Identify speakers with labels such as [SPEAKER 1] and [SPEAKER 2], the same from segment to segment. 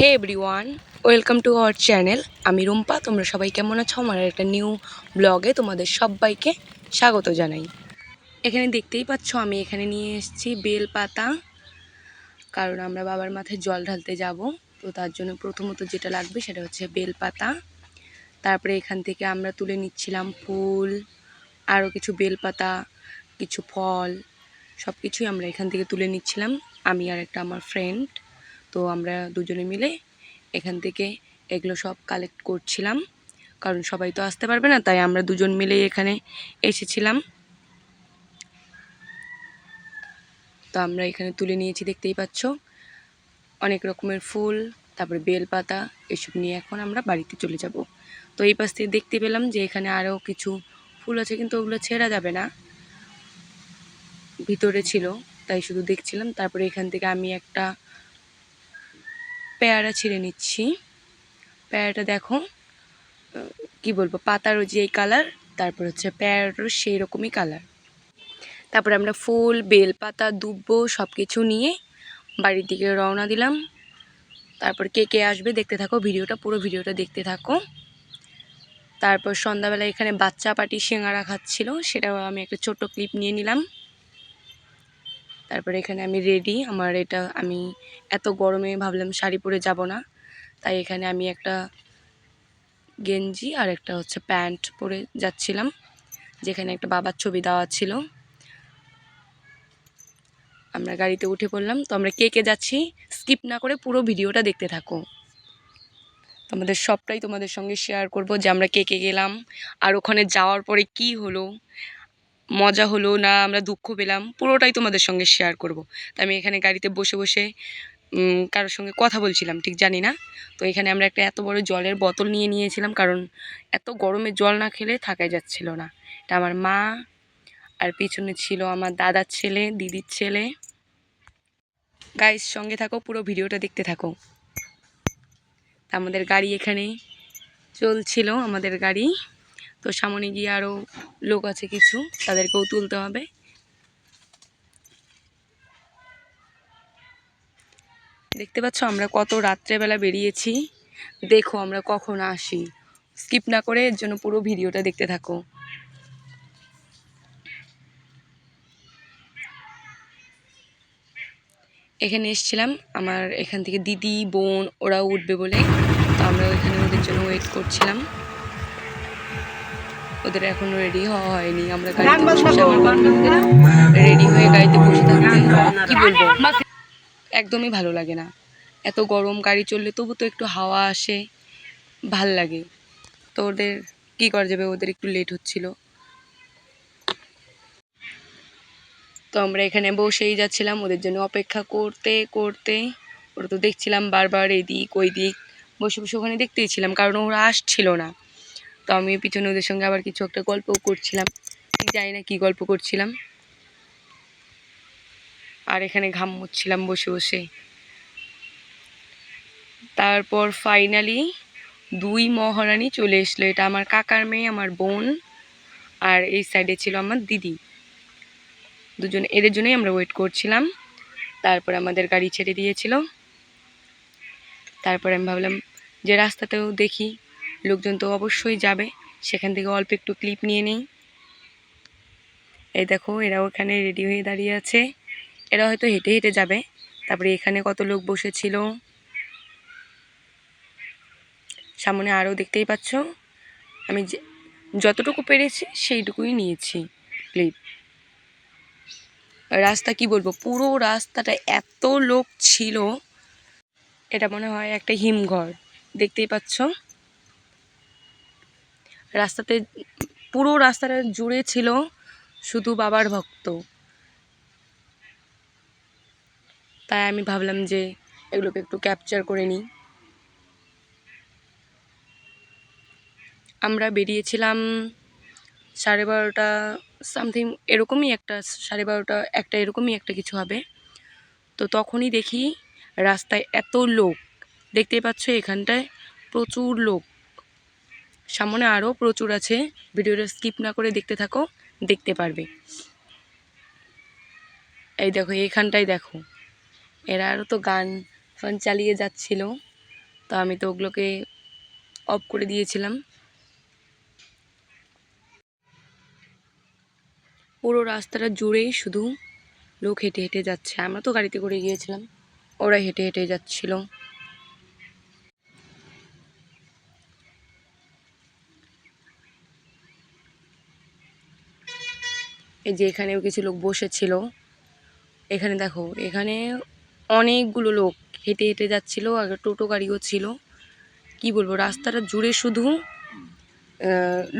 [SPEAKER 1] Hey everyone welcome to our channel আমি রুম্পা, তোমরা সবাই কেমন আছো? আমার একটা নিউ ব্লগে তোমাদের সবাইকে স্বাগত জানাই। এখানে দেখতেই পাচ্ছ, আমি এখানে নিয়ে এসেছি বেল পাতা কারণ আমরা বাবার মাথায় জল ঢালতে যাব। তো তার জন্য প্রথমত যেটা লাগবে সেটা হচ্ছে বেল পাতা তারপরে এখান থেকে আমরা তুলে নিচ্ছিলাম ফুল, আরও কিছু বেলপাতা, কিছু ফল সব কিছুই আমরা এখান থেকে তুলে নিচ্ছিলাম। আমি আর একটা আমার ফ্রেন্ড তো আমরা দুজনে মিলে এখান থেকে এগুলো সব কালেক্ট করছিলাম। কারণ সবাই তো আসতে পারবে না, তাই আমরা দুজন মিলেই এখানে এসেছিলাম। তো আমরা এখানে তুলে নিয়েছি, দেখতেই পাচ্ছ। অনেক রকমের ফুল, তারপরে বেলপাতা, এসব নিয়ে এখন আমরা বাড়িতে চলে যাব। তো এই পাশ থেকে দেখতে পেলাম যে এখানে আরও কিছু ফুল আছে, কিন্তু ওগুলো ছেঁড়া যাবে না। ভিতরে ছিল, তাই শুধু দেখছিলাম। তারপরে এখান থেকে আমি একটা পেয়ারা ছিঁড়ে নিচ্ছি। পেয়ারাটা দেখো কি বলব পাতারও যে কালার তারপর হচ্ছে পেয়ারারও সেই রকমই কালার তারপরে আমরা ফুল বেল পাতা দুব্বো সব কিছু নিয়ে বাড়ির দিকে রওনা দিলাম। তারপর কে কে আসবে দেখতে থাকো, ভিডিওটা, পুরো ভিডিওটা দেখতে থাকো। তারপর সন্ধ্যাবেলা এখানে বাচ্চা পাটি সিঙ্গারা খাচ্ছিল, সেটাও আমি একটা ছোট ক্লিপ নিয়ে নিলাম। তারপরে এখানে আমি রেডি আমার এটা আমি এত গরমে ভাবলাম শাড়ি পরে যাব না। তাই এখানে আমি একটা গেঞ্জি আর একটা হচ্ছে প্যান্ট পরে যাচ্ছিলাম, যেখানে একটা বাবার ছবি দেওয়া ছিল। আমরা গাড়িতে উঠে পড়লাম। তো আমরা কে কে যাচ্ছি স্কিপ না করে পুরো ভিডিওটা দেখতে থাকো। তোমাদের সবটাই তোমাদের সঙ্গে শেয়ার করব যে আমরা কে কে গেলাম, আর ওখানে যাওয়ার পরে কি হলো। মজা হলো না, আমরা দুঃখ পেলাম, পুরোটাই তোমাদের সঙ্গে শেয়ার করব। তো আমি এখানে গাড়িতে বসে বসে কারোর সঙ্গে কথা বলছিলাম, ঠিক জানি না। তো এখানে আমরা একটা এত বড় জলের বোতল নিয়ে নিয়েছিলাম, কারণ এত গরমে জল না খেলে থাকাই যাচ্ছিল না। এটা আমার মা, আর পিছনে ছিল আমার দাদার ছেলে, দিদির ছেলে। গাইস সঙ্গে থাকো, পুরো ভিডিওটা দেখতে থাকো। আমাদের গাড়ি এখানে চলছিল, আমাদের গাড়ি। তো সামনে গিয়ে আরও লোক আছে কিছু, তাদেরকেও তুলতে হবে। দেখতে পাচ্ছ আমরা কত রাত্রেবেলা বেরিয়েছি। দেখো আমরা কখন আসি। স্কিপ না করে এর জন্য পুরো ভিডিওটা দেখতে থাকো। এখানে এসেছিলাম আমার এখান থেকে দিদি, বোন ওরাও উঠবে বলে। তো আমরা ওইখানে ওদের জন্য ওয়েট করছিলাম। ওদের এখনও রেডি হওয়া হয়নি। আমরা গাড়িতে বসে আমার রেডি হয়ে গাড়িতে বসে থাকতে কি বলব? একদমই ভালো লাগে না। এত গরম গাড়ি চললে তবু তো একটু হাওয়া আসে ভালো লাগে। তো ওদের কী করা যাবে? ওদের একটু লেট হচ্ছিল। তো আমরা এখানে বসেই যাচ্ছিলাম। ওদের জন্য অপেক্ষা করতে করতে ওরা তো দেখছিলাম বারবার এদিক ওই দিক বসে বসে ওখানে দেখতেই ছিলাম কারণ ওরা আসছিল না। তো আমি পিছনে ওদের সঙ্গে আবার কিছু একটা গল্প করছিলাম। ঠিক জানি না কী গল্প করছিলাম। আর এখানে ঘাম মুচ্ছিলাম বসে বসে। তারপর ফাইনালি দুই মহারানী চলে এসলো। এটা আমার কাকার মেয়ে, আমার বোন আর এই সাইডে ছিল আমার দিদি। দুজন, এদের জন্যই আমরা ওয়েট করছিলাম। তারপর আমাদের গাড়ি ছেড়ে দিয়েছিল। তারপর আমি ভাবলাম যে রাস্তাতেও দেখি লোকজন তো অবশ্যই যাবে। সেখান থেকে অল্প একটু ক্লিপ নিয়ে নেই। এই দেখো, এরা ওখানে রেডি হয়ে দাঁড়িয়ে আছে। এরা হয়তো হেঁটে হেঁটে যাবে। তারপরে এখানে কত লোক বসেছিল? সামনে আরও দেখতেই পাচ্ছ। আমি যতটুকু পেরেছি, সেইটুকুই নিয়েছি ক্লিপ রাস্তা কি বলব? পুরো রাস্তাটা এত লোক ছিল। এটা মনে হয় একটা হিমঘর। দেখতেই পাচ্ছ? রাস্তাতে, পুরো রাস্তাটা জুড়ে ছিল শুধু বাবার ভক্ত। তাই আমি ভাবলাম যে এগুলোকে একটু ক্যাপচার করে নিই। আমরা বেরিয়েছিলাম সাড়ে বারোটা সামথিং এরকমই একটা, সাড়ে বারোটা একটা এরকমই একটা কিছু হবে। তো তখনই দেখি রাস্তায় এত লোক। দেখতেই পাচ্ছ এখানটায় প্রচুর লোক। সামনে আরও প্রচুর আছে। ভিডিওটা স্কিপ না করে দেখতে থাকো, দেখতে পারবে। এই দেখো এইখানটায় দেখো। এরা আরও তো গান ফান চালিয়ে যাচ্ছিল, তো আমি তো ওগুলোকে অফ করে দিয়েছিলাম। পুরো রাস্তাটা জুড়েই শুধু লোক হেঁটে হেঁটে যাচ্ছে। আমরা তো গাড়িতে করে গিয়েছিলাম, ওরা হেঁটে হেঁটে যাচ্ছিল। এই যে এখানেও কিছু লোক বসেছিল। এখানে দেখো, এখানে অনেকগুলো লোক হেঁটে হেঁটে যাচ্ছিল আর টোটো গাড়িও ছিল। কি বলব, রাস্তাটা জুড়ে শুধু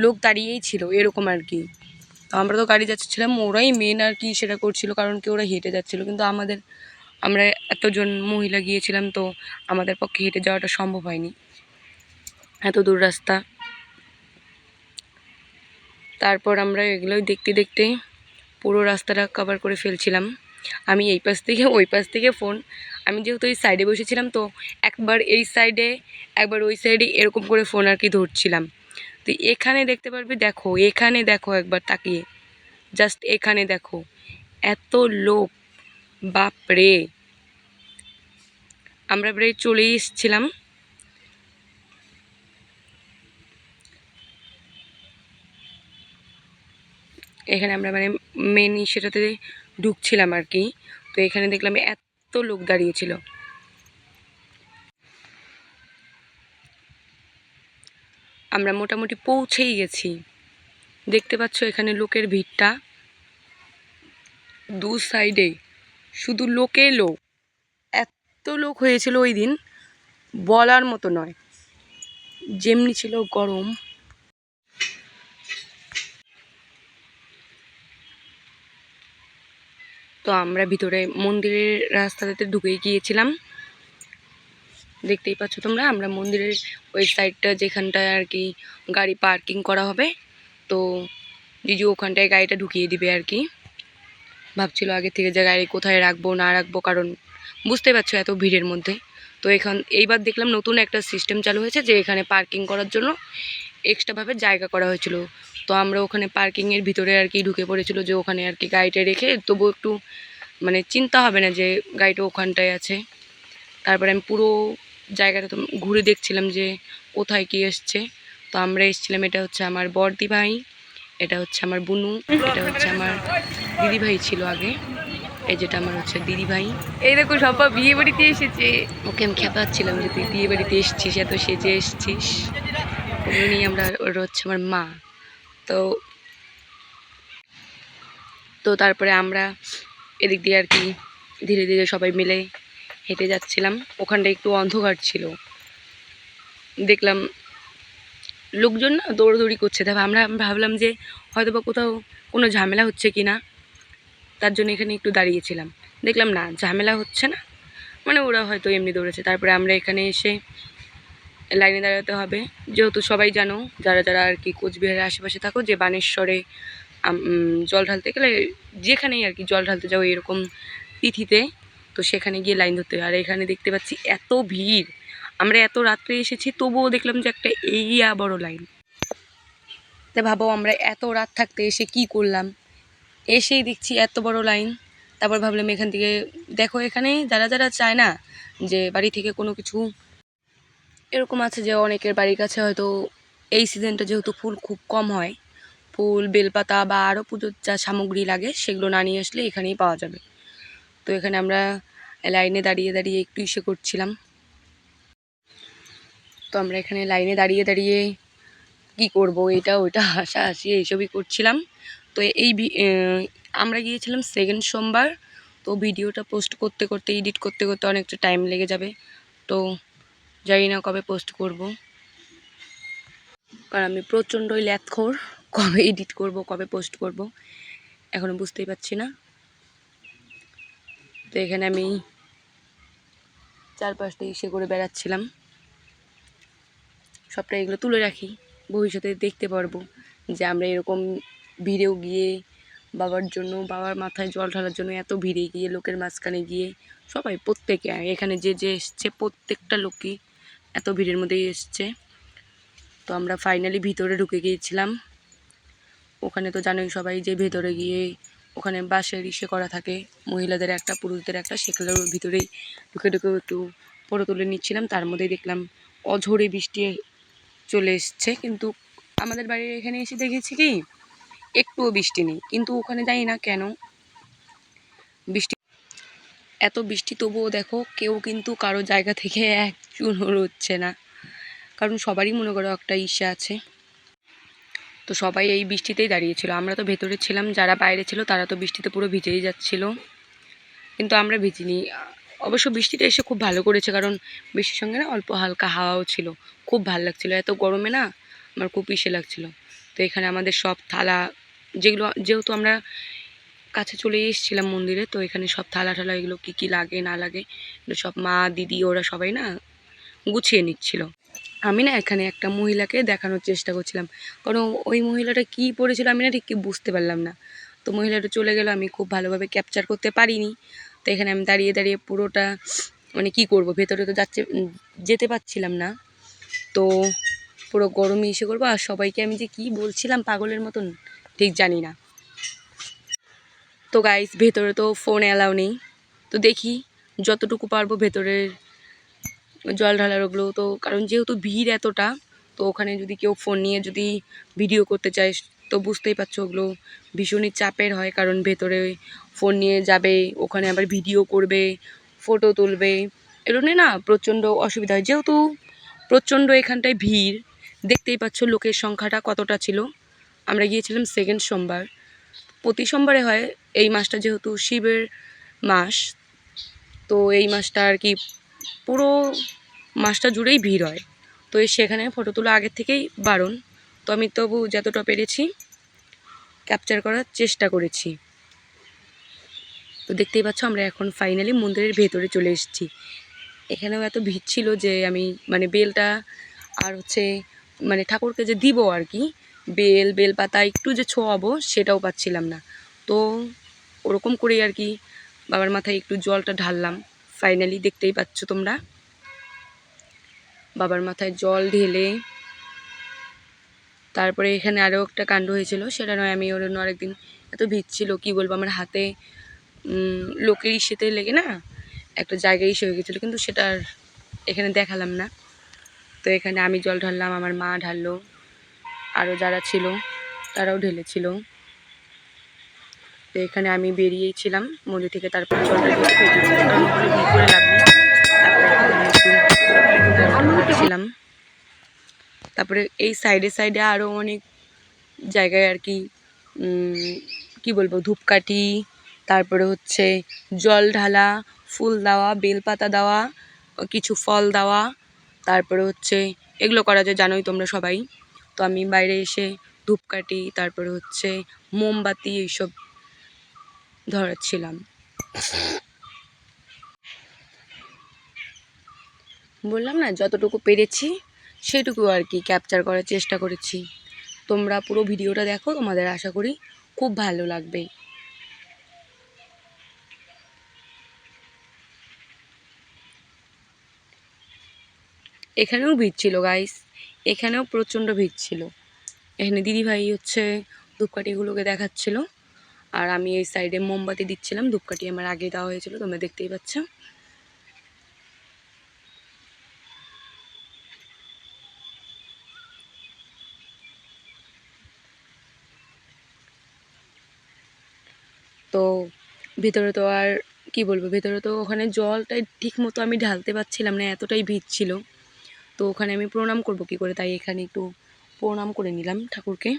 [SPEAKER 1] লোক দাঁড়িয়েই ছিল, এরকম আর কি। তো আমরা তো গাড়ি যাচ্ছিলাম, ওরাই মেন আর কি সেটা করছিল, কারণ কি ওরা হেঁটে যাচ্ছিল। কিন্তু আমাদের, আমরা এতজন মহিলা গিয়েছিলাম, তো আমাদের পক্ষে হেঁটে যাওয়াটা সম্ভব হয়নি। এত দূর রাস্তা। তারপর আমরা এগুলোই দেখতে দেখতে পুরো রাস্তাটা কভার করে ফেলছিলাম। আমি এই পাশ থেকে, ওই পাশ থেকে ফোন আমি যেহেতু এই সাইডে বসেছিলাম তো একবার এই সাইডে একবার ওই সাইডে এরকম করে ফোন আর কি ধরছিলাম। তো এখানে দেখতে পারবে, দেখো, এখানে দেখো একবার তাকিয়ে। জাস্ট এখানে দেখো। এত লোক, বাপরে! আমরা প্রায় চলেই এসেছিলাম। এখানে আমরা মানে মেন সেটাতে ঢুকছিলাম আর কি। তো এখানে দেখলাম এত লোক দাঁড়িয়েছিল আমরা মোটামুটি পৌঁছেই গেছি। দেখতে পাচ্ছ এখানে লোকের ভিড়টা। দু সাইডে শুধু লোকে লোক। এত লোক হয়েছিল ওই দিন। বলার মতো নয়। যেমনি ছিল গরম। তো আমরা ভিতরে মন্দিরের রাস্তাটাতে ঢুকে গিয়েছিলাম। দেখতেই পাচ্ছ তোমরা, আমরা মন্দিরের ওই সাইডটা যেখানটায় আর কি গাড়ি পার্কিং করা হবে, তো জিজু ওখানটায় গাড়িটা ঢুকিয়ে দিবে আর কি। ভাবছিল আগে থেকে যে গাড়ি কোথায় রাখব, না রাখব, কারণ বুঝতে পারছ এত ভিড়ের মধ্যে। তো এখান, এইবার দেখলাম নতুন একটা সিস্টেম চালু হয়েছে যে এখানে পার্কিং করার জন্য এক্সট্রাভাবে জায়গা করা হয়েছিল। তো আমরা ওখানে পার্কিংয়ের ভিতরে আর কি ঢুকে পড়েছিল যে ওখানে আর কি গাড়িটা রেখে তবু একটু মানে চিন্তা হবে না যে গাড়িটা ওখানটায় আছে। তারপরে আমি পুরো জায়গাটা তো ঘুরে দেখছিলাম যে কোথায় কি এসছে। তো আমরা এসেছিলাম এটা হচ্ছে আমার বর্দি ভাই এটা হচ্ছে আমার বুনু এটা হচ্ছে আমার দিদি ভাই ছিল আগে এই যেটা আমার হচ্ছে দিদি ভাই। এই দেখো সব্বা বিয়ে বাড়িতে এসেছে। ওকে আমি খেপাচ্ছিলাম যে তুই বিয়ে বাড়িতে এসেছিস এত সেজে এসেছিস। উনি আমরা ওরা হচ্ছে আমার মা। তো তো তারপরে আমরা এদিক দিয়ে আর কি ধীরে ধীরে সবাই মিলে হেঁটে যাচ্ছিলাম। ওখানটা একটু অন্ধকার ছিল। দেখলাম লোকজন না দৌড়দৌড়ি করছে। তারপর আমরা ভাবলাম যে হয়তো বা কোথাও কোনো ঝামেলা হচ্ছে কি না তার জন্য এখানে একটু দাঁড়িয়েছিলাম। দেখলাম না, ঝামেলা হচ্ছে না। মানে ওরা হয়তো এমনি দৌড়েছে। তারপরে আমরা এখানে এসে লাইনে দাঁড়াতে হবে। যেহেতু সবাই জানো, যারা যারা আর কি কোচবিহারের আশেপাশে থাকো, যে বানেশ্বরে জল ঢালতে গেলে যেখানেই আর কি জল ঢালতে যাও এরকম তিথিতে, তো সেখানে গিয়ে লাইন ধরতে হয়। আর এখানে দেখতে পাচ্ছি এত ভিড়। আমরা এত রাত্রে এসেছি, তবুও দেখলাম যে একটা এইয়া বড় লাইন। তা ভাবো আমরা এত রাত থাকতে এসে কি করলাম? এসেই দেখছি এত বড় লাইন। তারপর ভাবলাম এখান থেকে, দেখো এখানে যারা যারা চায় না, যে বাড়ি থেকে কোনো কিছু এরকম আছে যে অনেকের বাড়ির কাছে হয়তো এই সিজনটা যেহেতু ফুল খুব কম হয়, ফুল, বেলপাতা বা আরও পুজোর যা সামগ্রী লাগে সেগুলো না নিয়ে আসলে এখানেই পাওয়া যাবে। তো এখানে আমরা লাইনে দাঁড়িয়ে দাঁড়িয়ে একটু ইসে করছিলাম। তো আমরা এখানে লাইনে দাঁড়িয়ে দাঁড়িয়ে কি করব, এটা, ওইটা হাসাহাসি এইসবই করছিলাম। তো এই আমরা গিয়েছিলাম সেকেন্ড সোমবার, তো ভিডিওটা পোস্ট করতে করতে এডিট করতে করতে অনেকটা টাইম লেগে যাবে। তো জানি না কবে পোস্ট করব। কারণ আমি প্রচণ্ডই ল্যাথখোর কবে এডিট করব, কবে পোস্ট করব এখনও বুঝতেই পারছি না। তো এখানে আমি চারপাশটা ইসে করে বেড়াচ্ছিলাম। সবটা এগুলো তুলে রাখি। ভবিষ্যতে দেখতে পারব যে আমরা এরকম ভিড়েও গিয়ে বাবার জন্য, বাবার মাথায় জল ঢালার জন্য এত ভিড়ে গিয়ে, লোকের মাঝখানে গিয়ে সবাই প্রত্যেকে, এখানে যে যে এসছে প্রত্যেকটা লোকই এত ভিড়ের মধ্যেই এসছে। তো আমরা ফাইনালি ভিতরে ঢুকে গিয়েছিলাম। ওখানে তো জানোই সবাই যে ভেতরে গিয়ে ওখানে বাসের ইসে করা থাকে, মহিলাদের একটা, পুরুষদের একটা সেগুলোর ভিতরেই ঢুকে ঢুকে একটু ফটো তুলে নিচ্ছিলাম। তার মধ্যেই দেখলাম অঝোরে বৃষ্টি চলে এসছে। কিন্তু আমাদের বাড়ির এখানে এসে দেখেছি কি, একটুও বৃষ্টি নেই। কিন্তু ওখানে জানি না কেন বৃষ্টি এত বৃষ্টি তবুও দেখো কেউ কিন্তু কারও জায়গা থেকে এক চুনও হচ্ছে না। কারণ সবারই মনে করো একটা ইচ্ছা আছে। তো সবাই এই বৃষ্টিতেই দাঁড়িয়েছিল আমরা তো ভেতরে ছিলাম, যারা বাইরে ছিল তারা তো বৃষ্টিতে পুরো ভিজেই যাচ্ছিল। কিন্তু আমরা ভিজিনি। অবশ্য বৃষ্টিটা এসে খুব ভালো করেছে, কারণ বৃষ্টির সঙ্গে না অল্প হালকা হাওয়াও ছিল। খুব ভালো লাগছিল। এত গরমে না আমার খুব ইসে লাগছিল। তো এখানে আমাদের সব থালা যেগুলো, যেহেতু আমরা কাছে চলে এসেছিলাম মন্দিরে, তো এখানে সব থালা ঠালা এগুলো কী কী লাগে, না লাগে সব মা, দিদি, ওরা সবাই না গুছিয়ে নিচ্ছিল। আমি না এখানে একটা মহিলাকে দেখানোর চেষ্টা করছিলাম, কারণ ওই মহিলাটা কী পড়েছিল আমি না ঠিক কি বুঝতে পারলাম না। তো মহিলাটা চলে গেল, আমি খুব ভালোভাবে ক্যাপচার করতে পারিনি। তো এখানে আমি দাঁড়িয়ে দাঁড়িয়ে পুরোটা মানে কি করব, ভেতরে তো যাচ্ছে যেতে পারছিলাম না। তো পুরো গরমে এসে করব, আর সবাইকে আমি যে কি বলছিলাম পাগলের মতন, ঠিক জানি না। তো গাইস ভেতরে তো ফোন অ্যালাউ নেই। তো দেখি যতটুকু পারব ভেতরের জল ঢালার ওগুলো। তো কারণ যেহেতু ভিড় এতটা, তো ওখানে যদি কেউ ফোন নিয়ে যদি ভিডিও করতে চায়, তো বুঝতেই পারছ ওগুলো ভীষণই চাপের হয়। কারণ ভেতরে ফোন নিয়ে যাবে, ওখানে আবার ভিডিও করবে ফটো তুলবে। এগুলো না প্রচণ্ড অসুবিধা হয়। যেহেতু প্রচণ্ড এখানটায় ভিড়, দেখতেই পাচ্ছ লোকের সংখ্যাটা কতটা ছিল। আমরা গিয়েছিলাম সেকেন্ড সোমবার। প্রতি সোমবারে হয় এই মাসটা যেহেতু শিবের মাস, তো এই মাসটা আর কি পুরো মাসটা জুড়েই ভিড় হয়। তো সেখানে ফটো তোলা আগের থেকেই বারণ। তো আমি তবু যতটা পেরেছি ক্যাপচার করার চেষ্টা করেছি। তো দেখতেই পাচ্ছ আমরা এখন ফাইনালি মন্দিরের ভেতরে চলে এসেছি। এখানেও এত ভিড় ছিল যে আমি মানে বেলটা আর হচ্ছে মানে ঠাকুরকে যে দিব আর কি, বেল বেল পাতা একটু যে ছোঁয়াবো সেটাও পাচ্ছিলাম না। তো ওরকম করেই আর কি বাবার মাথায় একটু জলটা ঢাললাম। ফাইনালি দেখতেই পাচ্ছ তোমরা। বাবার মাথায় জল ঢেলে তারপরে এখানে আরও একটা কাণ্ড হয়েছিল, সেটা নয়, আমি ওর অন্য আরেকদিন এত ভিড় ছিল, কী বলব, আমার হাতে লোকের ইসেতে লেগে না একটা জায়গায় ইসে হয়ে গেছিল, কিন্তু সেটা এখানে দেখালাম না। তো এখানে আমি জল ঢাললাম, আমার মা ঢাললো, আরও যারা ছিল, তারাও ঢেলেছিল। তো এখানে আমি বেরিয়েই ছিলাম মন্দির থেকে বেরিয়েছিলাম তারপরে ছিলাম তারপরে এই সাইডে সাইডে আরও অনেক জায়গায় আর কি কি বলব, ধূপকাঠি, তারপরে হচ্ছে জল ঢালা, ফুল দেওয়া, বেলপাতা দেওয়া, কিছু ফল দেওয়া, তারপরে হচ্ছে এগুলো করা যায়, জানোই তোমরা সবাই। তো আমি বাইরে এসে ধূপকাঠি, তারপরে হচ্ছে মোমবাতি, এইসব ধরাচ্ছিলাম। বললাম না, যতটুকু পেরেছি সেটুকু আর কি ক্যাপচার করার চেষ্টা করেছি। তোমরা পুরো ভিডিওটা দেখো, তোমাদের আশা করি খুব ভালো লাগবে। এখানেও ভিড় ছিল গাইস এখানেও প্রচণ্ড ভিড় ছিল। এখানে দিদিভাই হচ্ছে ধূপকাঠিগুলোকে দেখাচ্ছিল। আর আমি এই সাইডে মোমবাতি দিচ্ছিলাম, ধূপকাঠি আমার আগে দেওয়া হয়েছিল, তোমরা দেখতেই পাচ্ছ। তো ভেতরে তো আর কি বলব, ভেতরে তো ওখানে জলটাই ঠিক মতো আমি ঢালতে পারছিলাম না, এতটাই ভিড় ছিল। তো ওখানে আমি প্রণাম করব কি করে, তাই এখানে একটু প্রণাম করে নিলাম ঠাকুরকে।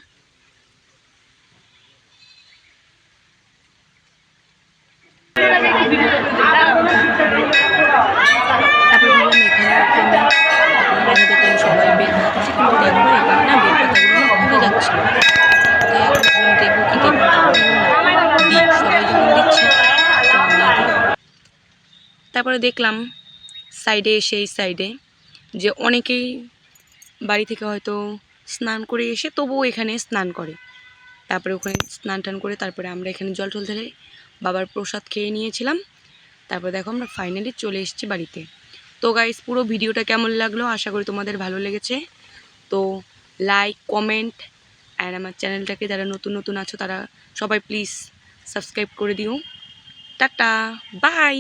[SPEAKER 1] সবাই কিন্তু সবাই যখন দিচ্ছে। তারপরে দেখলাম, সাইডে এসে, এই সাইডে, যে অনেকেই বাড়ি থেকে হয়তো স্নান করে এসে তবুও এখানে স্নান করে। তারপরে ওখানে স্নান টান করে তারপরে আমরা এখানে জল টল ঢেলে বাবার প্রসাদ খেয়ে নিয়েছিলাম। তারপরে দেখো আমরা ফাইনালি চলে এসেছি বাড়িতে। তো গাইস পুরো ভিডিওটা কেমন লাগল? আশা করি তোমাদের ভালো লেগেছে। তো লাইক কমেন্ট অ্যান্ড আমার চ্যানেলটাকে যারা নতুন নতুন আছো, তারা সবাই প্লিজ সাবস্ক্রাইব করে দিও। Tata bye